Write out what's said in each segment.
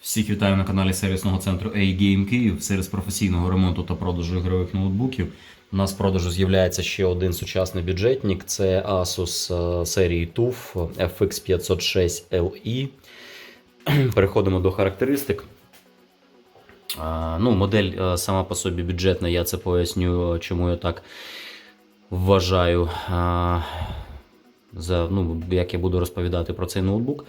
Всіх вітаю на каналі сервісного центру A-Game Київ. Сервіс професійного ремонту та продажу ігрових ноутбуків. У нас в продажу з'являється ще один сучасний бюджетник. Це Asus е, серії TUF FX506 LE. Переходимо до характеристик. Ну, модель е, сама по собі бюджетна, я це поясню, чому я так вважаю. За, ну, як я буду розповідати про цей ноутбук.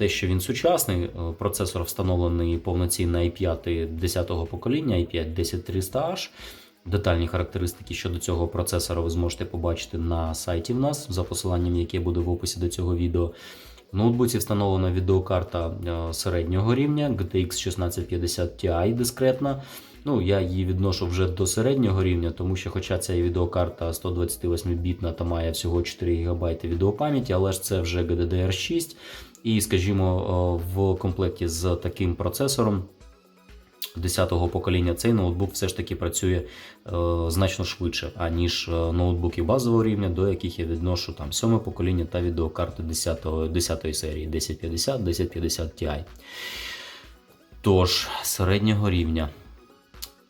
Те, що він сучасний, е, процесор встановлений повноцінно i5 10-го покоління, i5 10300H. Детальні характеристики щодо цього процесора ви зможете побачити на сайті в нас за посиланням, яке буде в описі до цього відео. В ноутбуці встановлена відеокарта е, середнього рівня GTX 1650 Ti дискретна. Ну, я її відношу вже до середнього рівня, тому що, хоча ця відеокарта 128-бітна та має всього 4 ГБ відеопам'яті, але ж це вже GDDR6. І, скажімо, е, в комплекті з таким процесором 10-го покоління цей ноутбук все ж таки працює е, значно швидше, аніж е, ноутбуки базового рівня, до яких я відношу там 7 покоління та відеокарти 10 10 серії 1050, 1050 Ti. Тож, середнього рівня.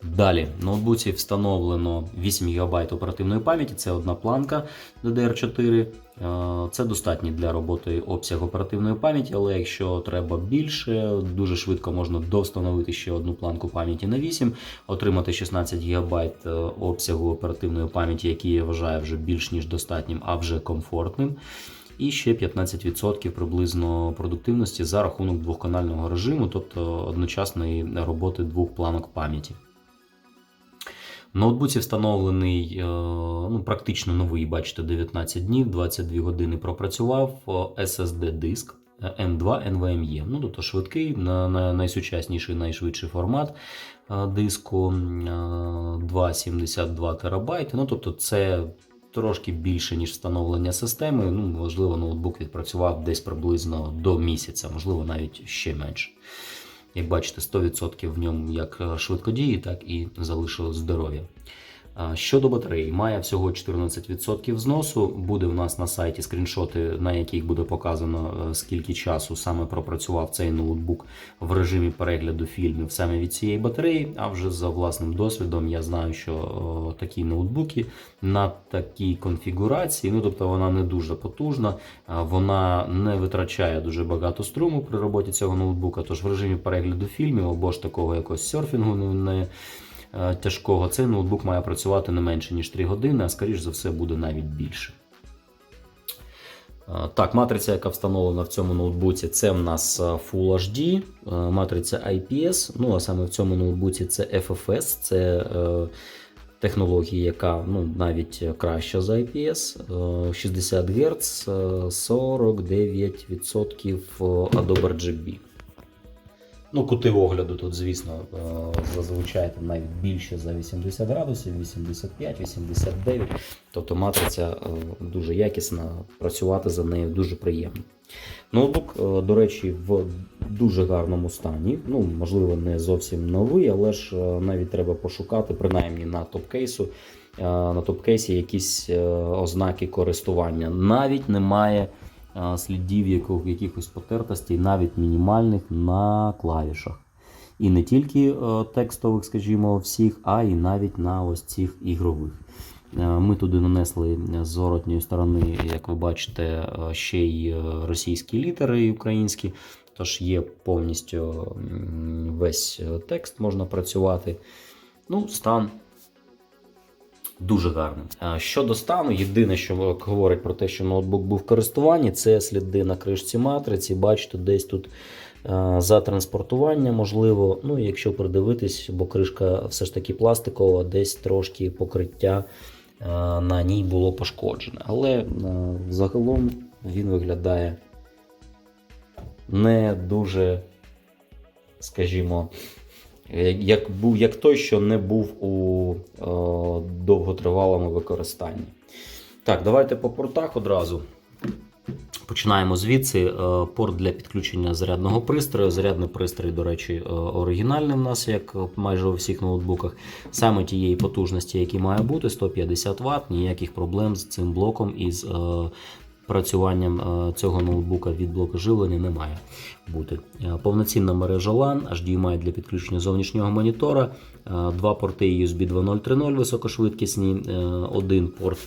Далі, в ноутбуці встановлено 8 ГБ оперативної пам'яті, це одна планка DDR4. Е, Це достатній для роботи обсяг оперативної пам'яті, але якщо треба більше, дуже швидко можна довстановити ще одну планку пам'яті на 8, отримати 16 ГБ е, обсягу оперативної пам'яті, який я вважаю вже більш ніж достатнім, а вже комфортним. І ще 15% приблизно продуктивності за рахунок двохканального режиму, тобто одночасної роботи двох планок пам'яті. В ноутбуці встановлений е, ну, практично новий, бачите, 19 днів, 22 години пропрацював SSD-диск M2 NVMe. Ну, тобто швидкий, на, на найсучасніший, найшвидший формат е, диску е, 2,72 ТБ. Ну, тобто це трошки більше, ніж встановлення системи. Ну, можливо, ноутбук відпрацював десь приблизно до місяця, можливо, навіть ще менше. Як бачите, 100% в ньому як швидкодії, так і залишило здоров'я. Щодо батареї, має всього 14% зносу. Буде в нас на сайті скріншоти, на яких буде показано, е, скільки часу саме пропрацював цей ноутбук в режимі перегляду фільмів саме від цієї батареї. А вже за власним досвідом я знаю, що о, такі ноутбуки на такій конфігурації, ну тобто вона не дуже потужна, вона не витрачає дуже багато струму при роботі цього ноутбука. Тож в режимі перегляду фільмів або ж такого якогось серфінгу не. Е, тяжкого, цей ноутбук має працювати не менше, ніж 3 години, а скоріш за все буде навіть більше. Е, Так, матриця, яка встановлена в цьому ноутбуці, це в нас е, Full HD, матриця IPS. Ну, а саме в цьому ноутбуці це FFS, це технологія, яка ну, навіть краща за IPS. Е, 60 Гц, е, 49% Adobe RGB. Ну, кути огляду тут, звісно, е, зазвичай навіть більше за 80 градусів, 85, 89. Тобто матриця е, дуже якісна, працювати за нею дуже приємно. Ноутбук, е, до речі, в дуже гарному стані. Ну, можливо, не зовсім новий, але ж навіть треба пошукати, принаймні на топ-кейсу. На топ-кейсі якісь ознаки користування. Навіть немає слідів якихось потертостей, навіть мінімальних на клавішах. І не тільки е, текстових, скажімо, всіх, а і навіть на ось цих ігрових. Е, Ми туди нанесли з зворотньої сторони, як ви бачите, е, ще й е, російські літери і українські. Тож є повністю весь е, текст, можна працювати. Ну, стан дуже гарний. А Щодо стану, єдине, що говорить про те, що ноутбук був в користуванні, це сліди на кришці матриці. Бачите, десь тут е, за транспортування, можливо, ну якщо придивитись, бо кришка все ж таки пластикова, десь трошки покриття е, на ній було пошкоджене. Але е, загалом він виглядає не дуже, скажімо, як- був, як той, що не був у е, довготривалому використанні. Так, давайте по портах одразу. Починаємо звідси. Е, Порт для підключення зарядного пристрою. Зарядний пристрій, до речі, е, оригінальний в нас, як майже у всіх ноутбуках. Саме тієї потужності, які має бути, 150 Вт, ніяких проблем з цим блоком е, відпрацюванням е, цього ноутбука від блоку живлення не має бути. Е, Повноцінна мережа LAN, HDMI для підключення зовнішнього монітора, е, два порти USB 2.0.3.0 високошвидкісні, один порт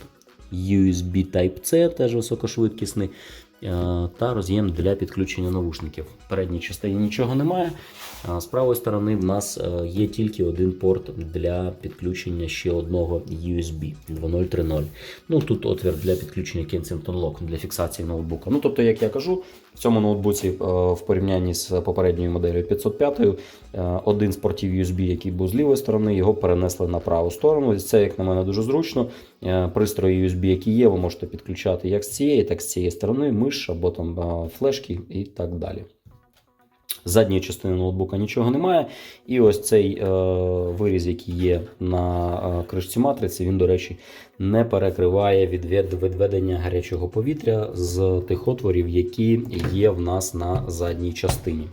USB Type-C, теж високошвидкісний, та роз'єм для підключення навушників. В передній частині нічого немає. З правої сторони в нас е, є тільки один порт для підключення ще одного USB 2.0 3.0. Ну тут отвір для підключення Kensington Lock для фіксації ноутбука. Ну тобто, як я кажу, в цьому ноутбуці е, в порівнянні з попередньою моделлю 505 е, один з портів USB, який був з лівої сторони, його перенесли на праву сторону. Це, як на мене, дуже зручно. Е, Пристрої USB, які є, ви можете підключати як з цієї, так і з цієї сторони, миш або там е, флешки і так далі. Задньої частини ноутбука нічого немає. І ось цей е, виріз, який є на е, кришці матриці, він, до речі, не перекриває відвед, відведення гарячого повітря з тих отворів, які є в нас на задній частині.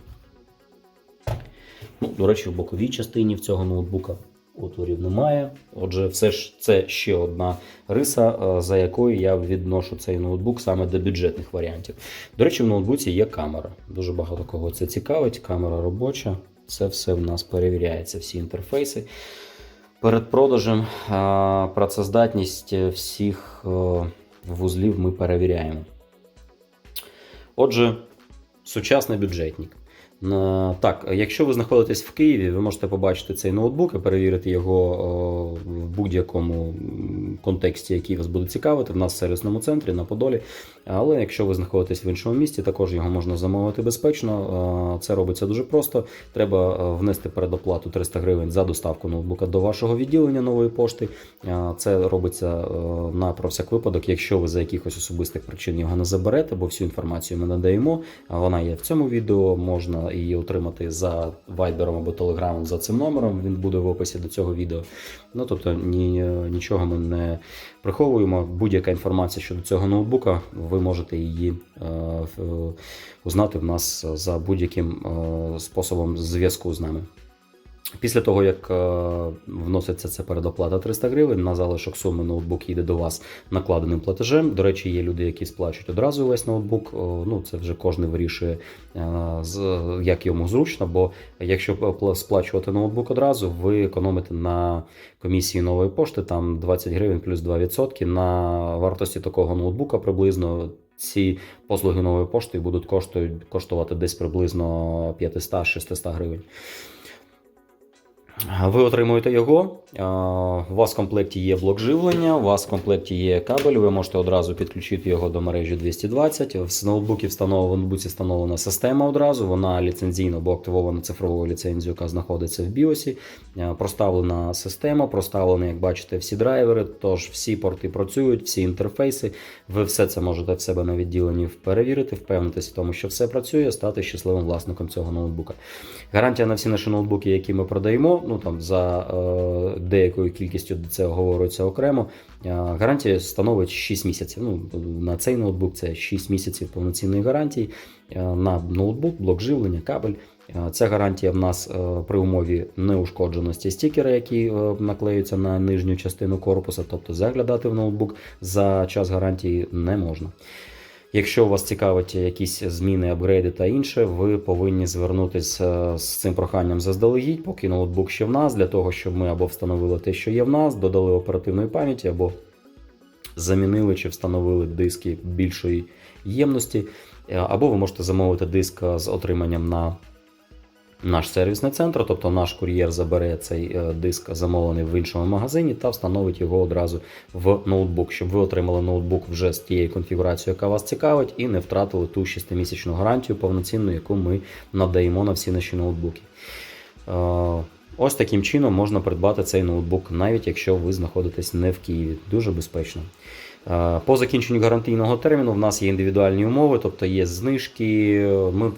Ну, до речі, в боковій частині в цього ноутбука отворів немає. Отже, все ж це ще одна риса, е, за якою я відношу цей ноутбук саме до бюджетних варіантів. До речі, в ноутбуці є камера. Дуже багато кого це цікавить. Камера робоча. Це все в нас перевіряється, всі інтерфейси. Перед продажем працездатність всіх е, вузлів ми перевіряємо. Отже, сучасний бюджетник. На- Так, якщо ви знаходитесь в Києві, ви можете побачити цей ноутбук і перевірити його в будь-якому контексті, який вас буде цікавити. В нас в сервісному центрі на Подолі. Але якщо ви знаходитесь в іншому місті, також його можна замовити безпечно. Е, Це робиться дуже просто. Треба е, внести передоплату 300 гривень за доставку ноутбука до вашого відділення нової пошти. Е, Це робиться е, на про всяк випадок, якщо ви за якихось особистих причин його не заберете, бо всю інформацію ми надаємо. Вона є в цьому відео. Можна її отримати за вайбером або телеграмом за цим номером. Він буде в описі до цього відео. Ну тобто ні, нічого ми не приховуємо. Будь-яка інформація щодо цього ноутбука, ви можете її е, е, узнати в нас за будь-яким е, способом зв'язку з нами. Після того, як е, вноситься ця передоплата 300 гривень, на залишок суми ноутбук їде до вас накладеним платежем. До речі, є люди, які сплачують одразу весь ноутбук. О, Ну, це вже кожен вирішує, е, з- як йому зручно, бо якщо сплачувати ноутбук одразу, ви економите на комісії нової пошти, там 20 гривень плюс 2%. На вартості такого ноутбука приблизно ці послуги нової пошти будуть коштувати десь приблизно 500-600 гривень. Ви отримуєте його. У вас в комплекті є блок живлення, у вас в комплекті є кабель, ви можете одразу підключити його до мережі 220. В ноутбуці встановлена, встановлена система одразу, вона ліцензійно або активована цифровою ліцензією, яка знаходиться в BIOS. Проставлена система, проставлені, як бачите, всі драйвери, тож всі порти працюють, всі інтерфейси. Ви все це можете в себе на відділенні перевірити, впевнитися в тому, що все працює, стати щасливим власником цього ноутбука. Гарантія на всі наші ноутбуки, які ми продаємо, ну там за е, деякою кількістю це говориться окремо. Е, гарантія становить 6 місяців. Ну, на цей ноутбук це 6 місяців повноцінної гарантії. Е, на ноутбук, блок живлення, кабель. Е, Ця гарантія в нас при умові неушкодженості стікера, які наклеюються на нижню частину корпуса, тобто заглядати в ноутбук за час гарантії не можна. Якщо вас цікавить якісь зміни, апгрейди та інше, ви повинні звернутися з цим проханням заздалегідь, поки ноутбук ще в нас, для того, щоб ми або встановили те, що є в нас, додали оперативної пам'яті, або замінили чи встановили диски більшої ємності, Е, або ви можете замовити диск з отриманням на наш сервісний центр, тобто наш кур'єр забере цей е, диск замовлений в іншому магазині та встановить його одразу в ноутбук, щоб ви отримали ноутбук вже з тією конфігурацією, яка вас цікавить, і не втратили ту 6-місячну гарантію повноцінну, яку ми надаємо на всі наші ноутбуки. Е, Ось таким чином можна придбати цей ноутбук, навіть якщо ви знаходитесь не в Києві. Дуже безпечно. Е, По закінченню гарантійного терміну в нас є індивідуальні умови, тобто є знижки. Ми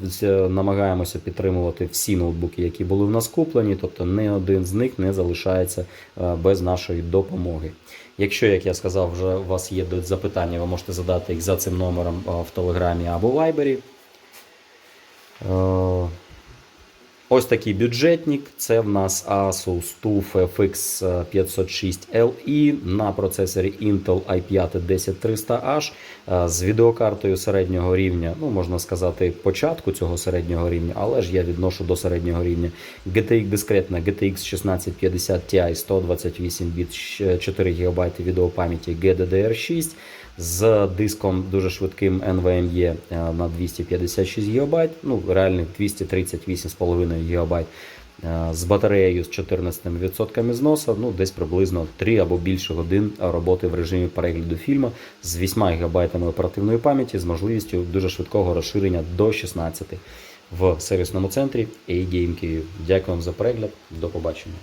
намагаємося підтримувати всі ноутбуки, які були в нас куплені, тобто не один з них не залишається е, без нашої допомоги. Якщо, як я сказав, вже у вас є запитання, ви можете задати їх за цим номером е, в Телеграмі або Вайбері. Ось такий бюджетник. Це в нас Asus TUF FX 506 LE на процесорі Intel i5 10300H е, з відеокартою середнього рівня. Ну, можна сказати, початку цього середнього рівня, але ж я відношу до середнього рівня. GTX дискретна GTX 1650 Ti 128 біт 4 ГБ відеопам'яті GDDR6 з диском дуже швидким NVMe е, на 256 ГБ, ну реальних 238,5 ГБ. З батареєю з 14% зносу, ну десь приблизно 3 або більше годин роботи в режимі перегляду фільму з 8 ГБ оперативної пам'яті з можливістю дуже швидкого розширення до 16 в сервісному центрі A-Game Київ. Дякую вам за перегляд. До побачення.